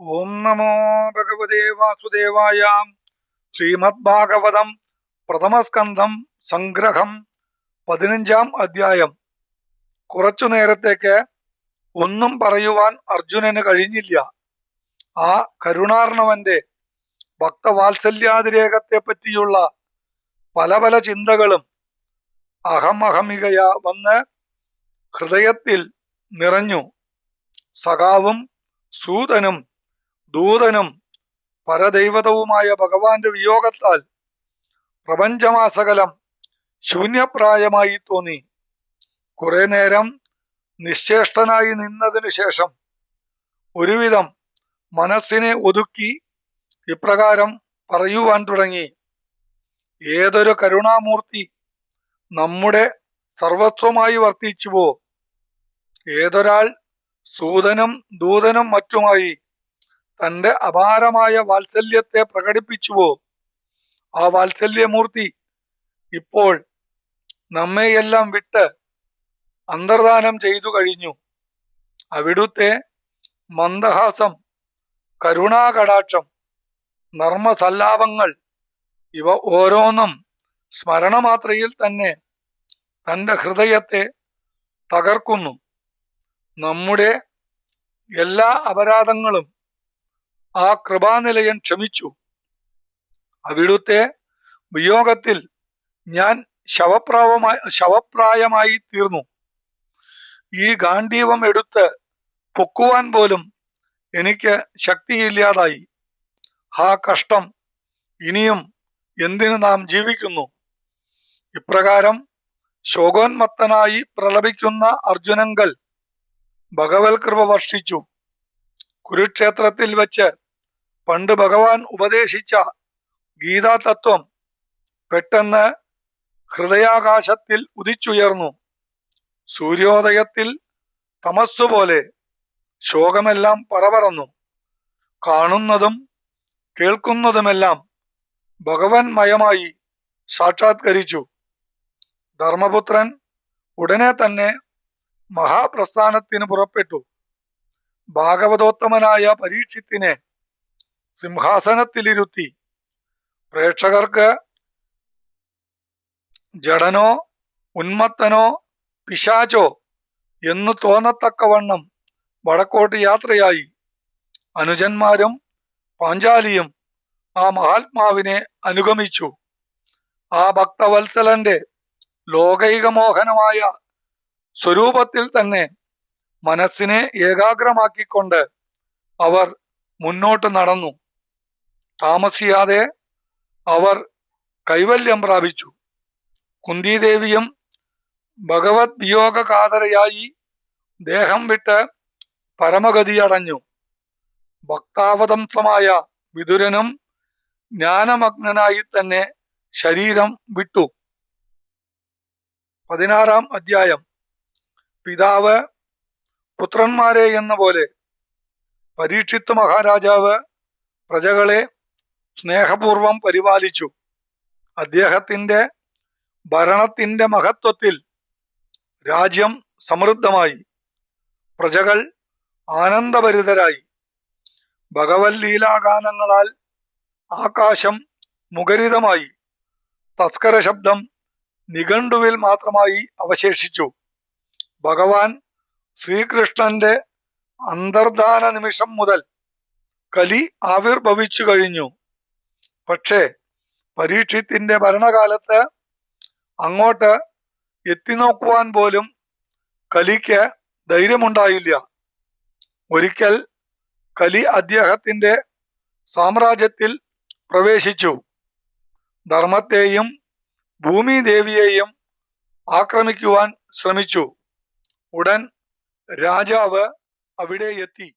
ഓം നമോ ഭഗവതേ വാസുദേവായ ശ്രീമദ് ഭാഗവതം പ്രഥമസ്കന്ധം സംഗ്രഹം പതിനഞ്ചാം അധ്യായം. കുറച്ചു നേരത്തേക്ക് ഒന്നും പറയുവാൻ അർജുനന് കഴിഞ്ഞില്ല. ആ കരുണാർണവന്റെ ഭക്തവാത്സല്യാതിരേകത്തെ പറ്റിയുള്ള പല പല ചിന്തകളും അഹമഹമികയ വന്ന് ഹൃദയത്തിൽ നിറഞ്ഞു. സഖാവും സൂതനും ദൂതനും പരദൈവതവുമായ ഭഗവാന്റെ വിയോഗത്താൽ പ്രപഞ്ചമാസകലം ശൂന്യപ്രായമായി തോന്നി. കുറെ നേരം നിശ്ചേഷ്ടനായി നിന്നതിനു ശേഷം ഒരുവിധം മനസ്സിനെ ഒതുക്കി ഇപ്രകാരം പറയുവാൻ തുടങ്ങി. ഏതൊരു കരുണാമൂർത്തി നമ്മുടെ സർവസ്വമായി വർത്തിച്ചുവോ? ഏതൊരാൾ സൂതനും ദൂതനും മറ്റുമായി തന്റെ അപാരമായ വാത്സല്യത്തെ പ്രകടിപ്പിച്ചുവോ? ആ വാത്സല്യമൂർത്തി ഇപ്പോൾ നമ്മെയെല്ലാം വിട്ട് അന്തർദാനം ചെയ്തു കഴിഞ്ഞു. അവിടുത്തെ മന്ദഹാസം കരുണാകടാക്ഷം നർമ്മസല്ലാപങ്ങൾ ഇവ ഓരോന്നും സ്മരണമാത്രയിൽ തന്നെ തന്റെ ഹൃദയത്തെ തകർക്കുന്നു. നമ്മുടെ എല്ലാ അപരാധങ്ങളും ആ കൃപാനിലയൻ ക്ഷമിച്ചു. അവിടുത്തെ വിയോഗത്തിൽ ഞാൻ ശവപ്രാവമായി ശവപ്രായമായി തീർന്നു. ഈ ഗാന്ധീവം എടുത്ത് പൊക്കുവാൻ പോലും എനിക്ക് ശക്തിയില്ലാതായി. ആ കഷ്ടം ഇനിയും എന്തിനു നാം ജീവിക്കുന്നു? ഇപ്രകാരം ശോകോന്മത്തനായി പ്രലപിക്കുന്ന അർജുനങ്കൽ ഭഗവത് കൃപ വർഷിച്ചു. കുരുക്ഷേത്രത്തിൽ വെച്ച് പണ്ട് ഭഗവാൻ ഉപദേശിച്ച ഗീതാ തത്വം പെട്ടെന്ന് ഹൃദയാകാശത്തിൽ ഉദിച്ചുയർന്നു. സൂര്യോദയത്തിൽ തമസ്സുപോലെ ശോകമെല്ലാം പറപറന്നു കാണുന്നതും കേൾക്കുന്നതുമെല്ലാം ഭഗവന്മയമായി സാക്ഷാത്കരിച്ചു. ധർമ്മപുത്രൻ ഉടനെ തന്നെ മഹാപ്രസ്ഥാനത്തിന് പുറപ്പെട്ടു. ഭാഗവതോത്തമനായ പരീക്ഷത്തിനെ സിംഹാസനത്തിലിരുത്തി പ്രേക്ഷകർക്ക് ജഡനോ ഉന്മത്തനോ പിശാചോ എന്ന് തോന്നത്തക്കവണ്ണം വടക്കോട്ട് യാത്രയായി. അനുജന്മാരും പാഞ്ചാലിയും ആ മഹാത്മാവിനെ അനുഗമിച്ചു. ആ ഭക്തവത്സലന്റെ ലോകൈകമോഹനമായ സ്വരൂപത്തിൽ തന്നെ മനസ്സിനെ ഏകാഗ്രമാക്കിക്കൊണ്ട് അവർ മുന്നോട്ട് നടന്നു. താമസിയാതെ അവർ കൈവല്യം പ്രാപിച്ചു. കുന്തിദേവിയും ഭഗവത് വിയോഗ കാതരയായി ദേഹം വിട്ട് പരമഗതി അടഞ്ഞു. ഭക്താവതംസമായ വിതുരനും ജ്ഞാനമഗ്നനായി തന്നെ ശരീരം വിട്ടു. പതിനാറാം അധ്യായം. പിതാവ് പുത്രന്മാരെ എന്ന പോലെ പരീക്ഷിത്ത് മഹാരാജാവ് പ്രജകളെ സ്നേഹപൂർവം പരിപാലിച്ചു. അദ്ദേഹത്തിന്റെ ഭരണത്തിന്റെ മഹത്വത്തിൽ രാജ്യം സമൃദ്ധമായി. പ്രജകൾ ആനന്ദഭരിതരായി. ഭഗവത് ലീലാഗാനങ്ങളാൽ ആകാശം മുഖരിതമായി. തസ്കര ശബ്ദം നിഘണ്ടുവിൽ മാത്രമായി അവശേഷിച്ചു. ഭഗവാൻ ശ്രീകൃഷ്ണന്റെ അന്തർധാന നിമിഷം മുതൽ കലി ആവിർഭവിച്ചു കഴിഞ്ഞു. പക്ഷേ പരീക്ഷത്തിന്റെ ഭരണകാലത്ത് അങ്ങോട്ട് എത്തിനോക്കുവാൻ പോലും കലിക്ക് ധൈര്യമുണ്ടായില്ല. ഒരിക്കൽ കലി അദ്ദേഹത്തിന്റെ സാമ്രാജ്യത്തിൽ പ്രവേശിച്ചു. ധർമ്മത്തെയും ഭൂമിദേവിയെയും ആക്രമിക്കുവാൻ ശ്രമിച്ചു. ഉടൻ രാജാവ് അവിടെ എത്തി.